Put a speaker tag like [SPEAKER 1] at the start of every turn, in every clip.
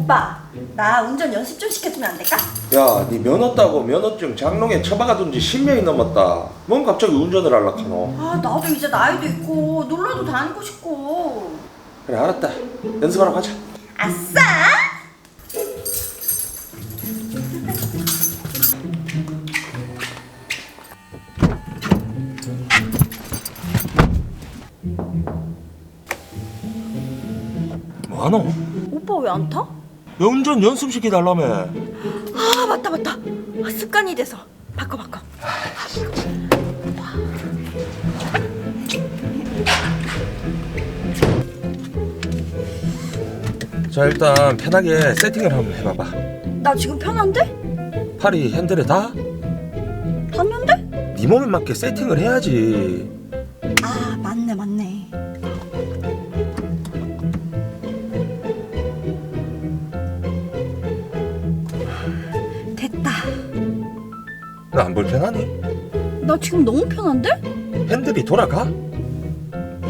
[SPEAKER 1] 오빠 나 운전 연습 좀 시켜주면 안 될까?
[SPEAKER 2] 야, 네 면허 따고 면허증 장롱에 처박아둔 지 10년이 넘었다. 뭔 갑자기 운전을 하려고 하노?
[SPEAKER 1] 아 나도 이제 나이도 있고 놀러도 다니고 싶고
[SPEAKER 2] 그래, 알았다. 연습하러 가자.
[SPEAKER 1] 아싸!
[SPEAKER 2] 뭐하노?
[SPEAKER 1] 오빠 왜 안 타?
[SPEAKER 2] 야, 운전 연습시켜달라며.
[SPEAKER 1] 아 맞다 맞다 아, 습관이 돼서 바꿔 바꿔
[SPEAKER 2] 자, 일단 편하게 세팅을 한번 해봐봐.
[SPEAKER 1] 나 지금 편한데?
[SPEAKER 2] 팔이 핸들에 다?
[SPEAKER 1] 탔는데?
[SPEAKER 2] 네 몸에 맞게 세팅을 해야지.
[SPEAKER 1] 아 맞네 맞네
[SPEAKER 2] 너 안 불편하니?
[SPEAKER 1] 나 지금 너무 편한데?
[SPEAKER 2] 핸들이 돌아가?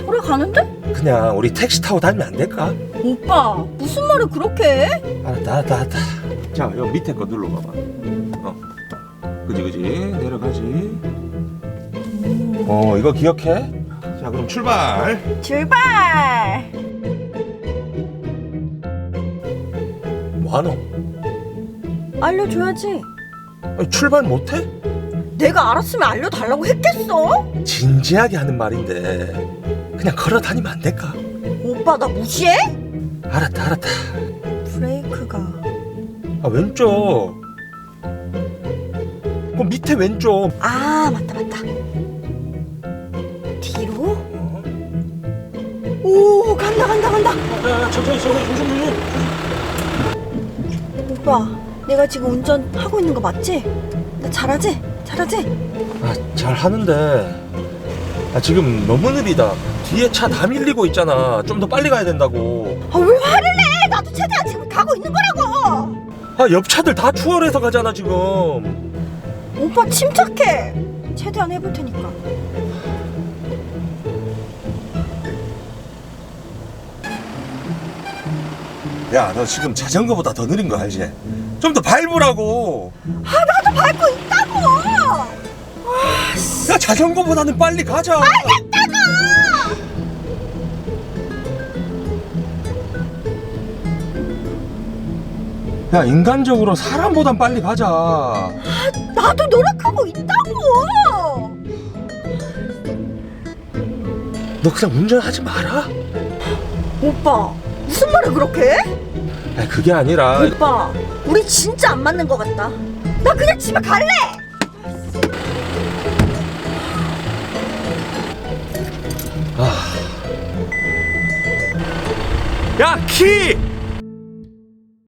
[SPEAKER 1] 돌아가는데?
[SPEAKER 2] 그냥 우리 택시 타고 다니면 안 될까?
[SPEAKER 1] 오빠 무슨 말을 그렇게 해?
[SPEAKER 2] 알았다, 알았다, 알았다. 자, 여 밑에 거 눌러봐봐. 어. 그지, 그지. 내려가지. 어, 이거 기억해? 자, 그럼 출발.
[SPEAKER 1] 출발
[SPEAKER 2] 뭐하노?
[SPEAKER 1] 알려줘야지
[SPEAKER 2] 아니, 출발 못해?
[SPEAKER 1] 내가 알았으면 알려달라고 했겠어?
[SPEAKER 2] 진지하게 하는 말인데 그냥 걸어 다니면 안 될까?
[SPEAKER 1] 오빠 나 무시해?
[SPEAKER 2] 알았다 알았다
[SPEAKER 1] 브레이크가
[SPEAKER 2] 아 왼쪽 그 밑에 왼쪽
[SPEAKER 1] 아 맞다 맞다 뒤로
[SPEAKER 2] 어?
[SPEAKER 1] 오 간다 간다 간다
[SPEAKER 2] 야, 천천히 천천히 조심 조심
[SPEAKER 1] 오빠 내가 지금 운전하고 있는 거 맞지? 나 잘하지? 잘하지?
[SPEAKER 2] 아 잘 하는데. 아 지금 너무 느리다. 뒤에 차 다 밀리고 있잖아. 좀 더 빨리 가야 된다고.
[SPEAKER 1] 아 왜 화를 내? 나도 최대한 지금 가고 있는 거라고.
[SPEAKER 2] 아 옆 차들 다 추월해서 가잖아 지금.
[SPEAKER 1] 오빠 침착해. 최대한 해볼 테니까.
[SPEAKER 2] 야 너 지금 자전거보다 더 느린 거 알지? 좀 더 밟으라고.
[SPEAKER 1] 아 나도 밟고 있다고.
[SPEAKER 2] 야 자전거보다는 빨리 가자. 야 인간적으로 사람보단 빨리 가자.
[SPEAKER 1] 나도 노력하고 있다고.
[SPEAKER 2] 너 그냥 운전하지 마라.
[SPEAKER 1] 오빠 무슨 말을 그렇게 해?
[SPEAKER 2] 아 그게 아니라
[SPEAKER 1] 오빠 우리 진짜 안 맞는 것 같다 나 그냥 집에 갈래
[SPEAKER 2] 야 키!